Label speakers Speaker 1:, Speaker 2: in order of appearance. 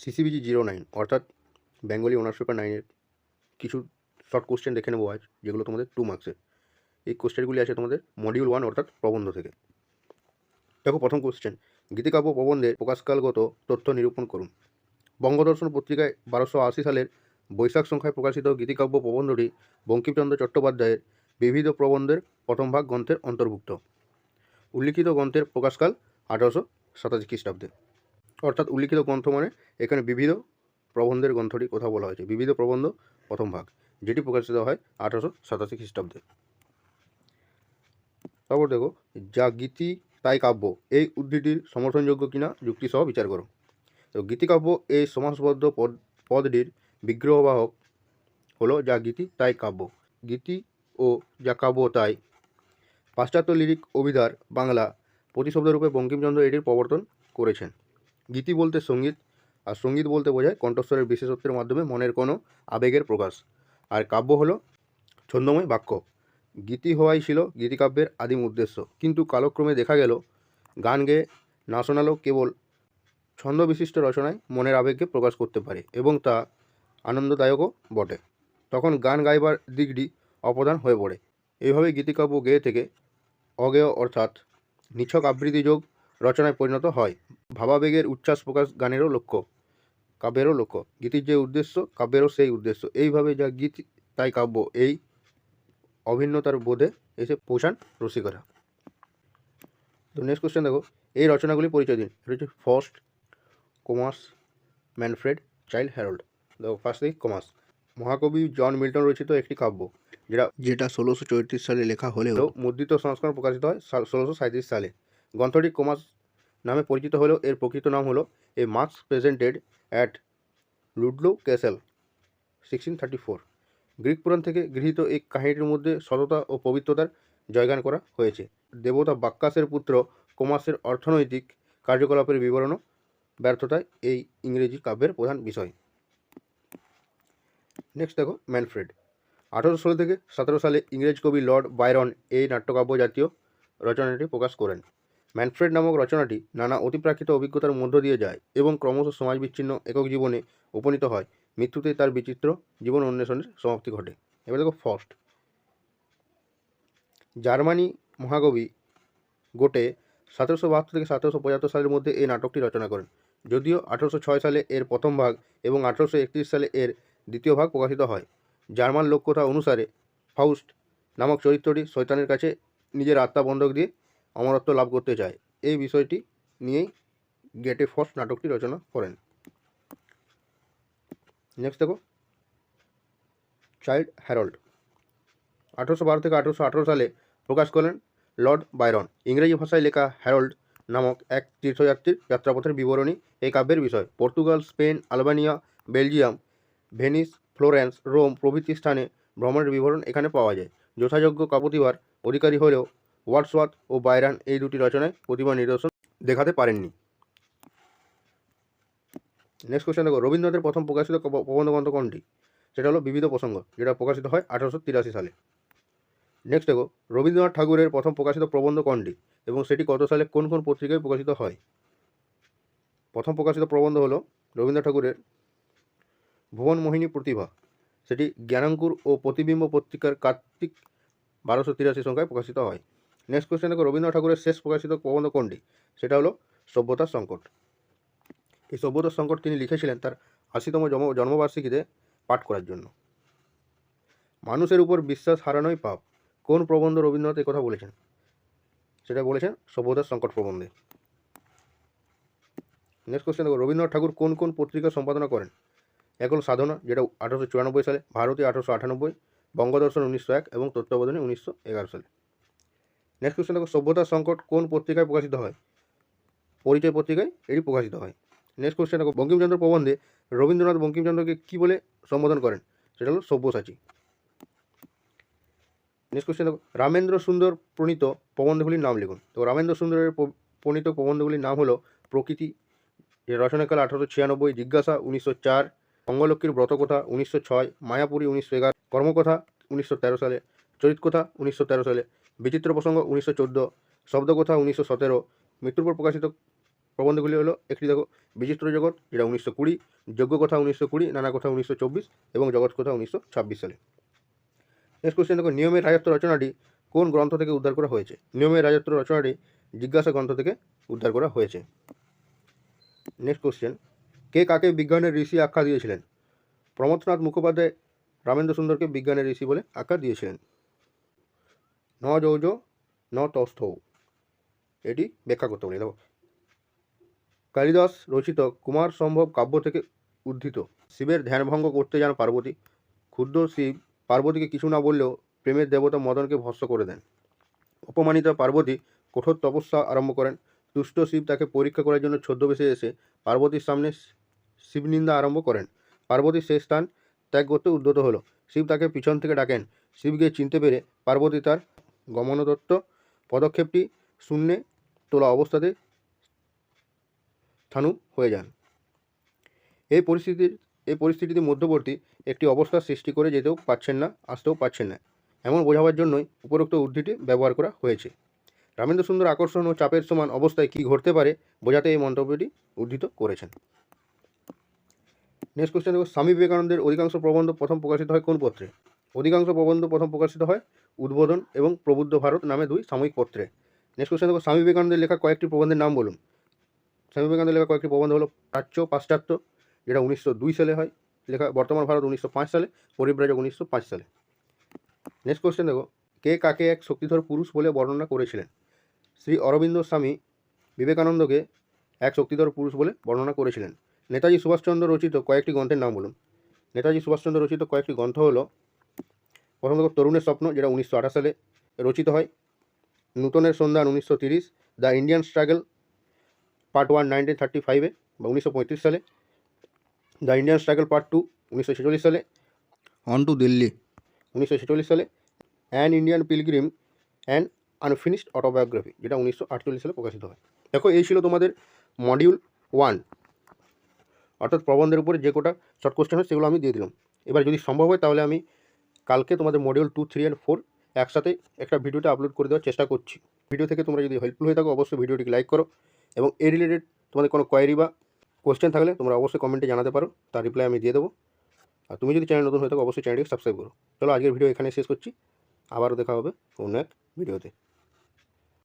Speaker 1: C C B G zero nine অর্থাৎ Bengali honours paper নাইনের কিছু শর্ট কোশ্চেন দেখে নেব আজ, যেগুলো তোমাদের টু মার্কসের এই কোশ্চেনগুলি আছে তোমাদের মডিউল ওয়ান অর্থাৎ প্রবন্ধ থেকে। দেখো প্রথম কোশ্চেন গীতিকাব্য প্রবন্ধের প্রকাশকালগত তথ্য নিরূপণ করুন। বঙ্গদর্শন পত্রিকায় বারোশো আশি সালের বৈশাখ সংখ্যায় প্রকাশিত গীতিকাব্য প্রবন্ধটি বঙ্কিমচন্দ্র চট্টোপাধ্যায়ের বিবিধ প্রবন্ধের প্রথম ভাগ গ্রন্থের অন্তর্ভুক্ত। উল্লিখিত গ্রন্থের প্রকাশকাল আঠারোশো সাতাশি খ্রিস্টাব্দে। অর্থাৎ উল্লিখিত গ্রন্থ মানে এখানে বিবিধ প্রবন্ধের গ্রন্থটি কথা বলা হয়েছে। বিবিধ প্রবন্ধ, প্রথম ভাগ, যেটি প্রকাশিত হয় আঠারোশো সাতাশি খ্রিস্টাব্দে। তারপর দেখো, যা গীতি, তাই কাব্য, এই উদ্ধৃতির সমর্থনযোগ্য কিনা যুক্তিসহ বিচার করো। তো গীতিকাব্য এই সমাসবদ্ধ পদ, পদটির বিগ্রহবাহক হলো যা গীতি, তাই কাব্য। গীতি ও যা কাব্য তাই। পাশ্চাত্য লিরিক অভিধার বাংলা প্রতিশব্দরূপে বঙ্কিমচন্দ্র এটির প্রবর্তন করেছেন। গীতি বলতে সংগীত, আর সংগীত বলতে বোঝায় কণ্ঠস্বরের বিশেষত্বের মাধ্যমে মনের কোনো আবেগের প্রকাশ। আর কাব্য হলো ছন্দময় বাক্য। গীতি হওয়াই ছিল গীতিকাব্যের আদিম উদ্দেশ্য। কিন্তু কালক্রমে দেখা গেল, গান গেয়ে না শোনালেও কেবল ছন্দবিশিষ্ট রচনায় মনের আবেগকে প্রকাশ করতে পারে এবং তা আনন্দদায়কও বটে। তখন গান গাইবার দিকটি অপদান হয়ে পড়ে। এইভাবে গীতিকাব্য গেয়ে থেকে অগেয় অর্থাৎ নিছক আবৃত্তিযোগ রচনায় পরিণত হয়। ভাবাবেগের উচ্ছ্বাস প্রকাশ গানেরও লক্ষ্য কাব্যেরও লক্ষ্য। গীতির যে উদ্দেশ্য কাব্যেরও সেই উদ্দেশ্য। এইভাবে যা গীত তাই কাব্য এই অভিন্নতার বোধে এসে পৌঁছান রসিকরা। তো নেক্সট কোশ্চেন দেখো। এই রচনাগুলি পরিচয় দিন। এটা হচ্ছে first Comus Manfred Childe Harold দেখো ফার্স্ট দিক কোমাস মহাকবি জন মিল্টন রচিত একটি কাব্য যেটা যেটা ষোলোশো চৌত্রিশ সালে লেখা হলেও মুদ্রিত সংস্করণ প্রকাশিত হয় ষোলোশো সাঁত্রিশ সালে। গ্রন্থটি কোমাস নামে পরিচিত হলেও এর প্রকৃত নাম হলো a masque presented at Ludlow castle, sixteen thirty four. Greek পুরাণ থেকে গৃহীত এই কাহিনীটির মধ্যে সততা ও পবিত্রতার জয়গান করা হয়েছে। দেবতা বাক্কাসের পুত্র কোমাসের অর্থনৈতিক কার্যকলাপের বিবরণ ব্যর্থতায় এই ইংরেজি কাব্যের প্রধান বিষয়। নেক্সট দেখো ম্যানফ্রেড। আঠারোশো ষোলো থেকে সতেরো সালে ইংরেজ কবি লর্ড বাইরন এই নাট্যকাব্য জাতীয় রচনাটি প্রকাশ করেন। ম্যানফ্রেড নামক রচনাটি নানা অতিপ্রাকৃত অভিজ্ঞতার মধ্য দিয়ে যায় এবং ক্রমশ সমাজ বিচ্ছিন্ন একক জীবনে উপনীত হয়। মৃত্যুতে তার বিচিত্র জীবন অন্বেষণের সমাপ্তি ঘটে। এবার দেখো ফার্স্ট। জার্মানি মহাকবি গোটে সতেরোশো বাহাত্তর থেকে সতেরোশো পঁচাত্তর সালের মধ্যে এই নাটকটি রচনা করেন। যদিও আঠারোশো ছয় সালে এর প্রথম ভাগ এবং আঠেরোশো একত্রিশ সালে এর দ্বিতীয় ভাগ প্রকাশিত হয়। জার্মান লোককথা অনুসারে ফাউস্ট নামক চরিত্রটি শৈতানের কাছে নিজের আত্মা বন্ধক দিয়ে অমরত্ব লাভ করতে চায়। এই বিষয়টি নিয়েই গেটে ফার্স্ট নাটকটি রচনা করেন। নেক্সট দেখো। চাইল্ড হ্যারল্ড আঠেরোশো বারো থেকে আঠেরোশো আঠারো সালে প্রকাশ করেন লর্ড বাইরন ইংরেজি ভাষায় লেখা হ্যারল্ড নামক এক তীর্থযাত্রীর যাত্রাপথের বিবরণী এই কাব্যের বিষয়। Portugal, Spain, Albania, Belgium, Venice, Florence, Rome প্রভৃতি স্থানে ভ্রমণের বিবরণ এখানে পাওয়া যায়। যথাযোগ্য কাপ্রতিভার অধিকারী হলেও ওয়াটসওয়ার্থ ও বাইরান এই দুটি রচনায় প্রতিভা নিদর্শন দেখাতে পারেননি। নেক্সট কোশ্চেন দেখো, রবীন্দ্রনাথের প্রথম প্রকাশিত কব- প্রবন্ধ কোনটি? সেটা হলো বিবিধ প্রসঙ্গ, যেটা প্রকাশিত হয় আঠারোশো তিরাশি সালে। নেক্সট দেখো, রবীন্দ্রনাথ ঠাকুরের প্রথম প্রকাশিত প্রবন্ধ কোনটি এবং সেটি কত সালে কোন কোন পত্রিকায় প্রকাশিত হয়? প্রথম প্রকাশিত প্রবন্ধ হলো রবীন্দ্রনাথ ঠাকুরের ভুবন মোহিনী প্রতিভা। সেটি জ্ঞানাঙ্কুর ও প্রতিবিম্ব পত্রিকার কার্তিক বারোশো তিরাশি সংখ্যায় প্রকাশিত হয়। নেক্সট কোশ্চেন দেখো, রবীন্দ্রনাথ ঠাকুরের শেষ প্রকাশিত প্রবন্ধ কোনটি? সেটা হলো সভ্যতার সংকট। এই সভ্যতার সংকট তিনি লিখেছিলেন তার আশিতম জন্ম, জন্মবার্ষিকীতে পাঠ করার জন্য। মানুষের উপর বিশ্বাস হারানোই পাপ। কোন প্রবন্ধ রবীন্দ্রনাথ কথা বলেছেন? সেটা বলেছেন সভ্যতার সংকট প্রবন্ধে। নেক্সট কোশ্চেন দেখো, রবীন্দ্রনাথ ঠাকুর কোন কোন পত্রিকা সম্পাদনা করেন? এক হলো সাধনা, যেটা আঠারোশো চুরানব্বই সালে, ভারতী আঠারোশো আটানব্বই, বঙ্গদর্শন উনিশশো এক এবং তত্ত্বাবধানী উনিশশো এগারো সালে। নেক্সট কোশ্চেন দেখো, সভ্যতার সংকট কোন পত্রিকায় প্রকাশিত হয়? পরিচয় পত্রিকায় এটি প্রকাশিত হয়। নেক্সট কোশ্চেন দেখো, বঙ্কিমচন্দ্র প্রবন্ধে রবীন্দ্রনাথ বঙ্কিমচন্দ্রকে কী বলে সম্বোধন করেন? সেটা হলো সব্যসাচী। নেক্সট কোশ্চেন দেখো, রামেন্দ্র সুন্দর প্রণীত প্রবন্ধগুলির নাম লিখুন। তো রামেন্দ্র সুন্দরের প্রণীত প্রবন্ধগুলির নাম হলো প্রকৃতি রচনাকাল আঠারোশো ছিয়ানব্বই, জিজ্ঞাসা উনিশশো চার অঙ্গলক্ষ্মীর ব্রতকথা উনিশশো ছয়, মায়াপুরী উনিশশো এগারো, কর্মকথা উনিশশো তেরো সালে চরিতকথা উনিশশো তেরো সালে বিচিত্র প্রসঙ্গ উনিশশো চোদ্দ, শব্দকথা উনিশশো সতেরো, মৃত্যুর পর প্রকাশিত প্রবন্ধগুলি হলো একটি দেখো, বিচিত্র জগৎ, যেটা উনিশশো কুড়ি যোগ্য কথা উনিশশো কুড়ি, নানা কথা উনিশশো চব্বিশ এবং জগৎ কথা উনিশশো ছাব্বিশ সালে। নেক্সট কোশ্চেন দেখো, নিয়মের রাজত্ব রচনাটি কোন গ্রন্থ থেকে উদ্ধার করা হয়েছে? নিয়মের রাজত্ব রচনাটি জিজ্ঞাসা গ্রন্থ থেকে উদ্ধার করা হয়েছে। নেক্সট কোশ্চেন কে কাকে বিজ্ঞানের ঋষি আখ্যা দিয়েছিলেন? প্রমথনাথ মুখোপাধ্যায় রামেন্দ্র সুন্দরকে বিজ্ঞানের ঋষি বলে আখ্যা দিয়েছিলেন। ন যৌজ ন তস্থৌ এটি ব্যাখ্যা করতে পারি দেখো, কালিদাস রচিত কুমার সম্ভব কাব্য থেকে উদ্ধৃত। শিবের ধ্যানভঙ্গ করতে যান পার্বতী। ক্ষুদ্র শিব পার্বতীকে কিছু না বললেও প্রেমের দেবতা মদনকে ভস্ম করে দেন। অপমানিত পার্বতী কঠোর তপস্যা আরম্ভ করেন। দুষ্ট শিব তাকে পরীক্ষা করার জন্য ছদ্মবেশে এসে পার্বতীর সামনে শিবনিন্দা আরম্ভ করেন। পার্বতী সে স্থান ত্যাগ করতে উদ্যত হলো। শিব তাকে পিছন থেকে ডাকেন। শিবকে চিনতে পেরে পার্বতী তার গমনদত্ত পদক্ষেপটি শূন্যে তোলা অবস্থাতে স্থাণু হয়ে যান। এই পরিস্থিতির এই পরিস্থিতিতে মধ্যবর্তী একটি অবস্থার সৃষ্টি করে যেতেও পাচ্ছেন না, আসতেও পাচ্ছেন না। এমন বোঝাবার জন্যই উপরোক্ত উদ্ধৃতি ব্যবহার করা হয়েছে। রামেন্দ্র সুন্দর আকর্ষণ ও চাপের সমান অবস্থায় কী ঘটতে পারে বোঝাতে এই মন্তব্যটি উদ্ধৃত করেছেন। নেক্সট কোশ্চেন দেখো, স্বামী বিবেকানন্দের অধিকাংশ প্রবন্ধ প্রথম প্রকাশিত হয় কোন পত্রে? অধিকাংশ প্রবন্ধ প্রথম প্রকাশিত হয় উদ্বোধন এবং প্রবুদ্ধ ভারত নামে দুই সাময়িক পত্রে। নেক্সট কোশ্চেন দেখো, স্বামী বিবেকানন্দের লেখা কয়েকটি প্রবন্ধের নাম বলুন। স্বামী বিবেকানন্দের লেখা কয়েকটি প্রবন্ধ হলো প্রাচ্য, পাশ্চাত্য, যেটা উনিশশো দুই সালে হয়। লেখা, বর্তমান ভারত উনিশশো পাঁচ সালে, পরিব্রাজক উনিশশো পাঁচ সালে। নেক্সট কোশ্চেন দেখো, কে কাকে এক শক্তিধর পুরুষ বলে বর্ণনা করেছিলেন? শ্রী অরবিন্দ স্বামী বিবেকানন্দকে এক শক্তিধর পুরুষ বলে বর্ণনা করেছিলেন। নেতাজি সুভাষচন্দ্র রচিত কয়েকটি গ্রন্থের নাম বলুন। নেতাজি সুভাষচন্দ্র রচিত কয়েকটি গ্রন্থ হলো প্রথম দেখো তরুণের স্বপ্ন যেটা উনিশশো আঠাশ সালে রচিত হয়। নূতনের সন্ধান উনিশশো তিরিশ the Indian struggle part one nineteen thirty ফাইভে বা উনিশশো পঁয়ত্রিশ সালে। The Indian struggle part two উনিশশো ছেচল্লিশ সালে। On to Delhi. উনিশশো ছেচল্লিশ সালে an Indian pilgrim and unfinished autobiography যেটা উনিশশো আটচল্লিশ সালে প্রকাশিত হয়। দেখো এই ছিল তোমাদের মডিউল ওয়ান অর্থাৎ প্রবন্ধের উপরে যে কোটা শর্ট কোশ্চেন হয় সেগুলো আমি দিয়ে দিলাম। এবার যদি সম্ভব হয় তাহলে আমি কালকে তোমাদের module two three and four একসাথে একটা ভিডিওটা আপলোড করে দেওয়ার চেষ্টা করছি। ভিডিও থেকে তোমরা যদি হেল্পফুল হয়ে থাকো, অবশ্যই ভিডিওটিকে লাইক করো এবং এ রিলেটেড তোমাদের কোনো কোয়ারি বা কোয়েশ্চেন থাকলে তোমরা অবশ্যই কমেন্টে জানাতে পারো, তার রিপ্লাই আমি দিয়ে দেবো। আর তুমি যদি চ্যানেল নতুন হয়ে থাকো, অবশ্যই চ্যানেলটিকে সাবস্ক্রাইব করো। চলো আজকের ভিডিও এখানে শেষ করছি। আবারও দেখা হবে অন্য এক ভিডিওতে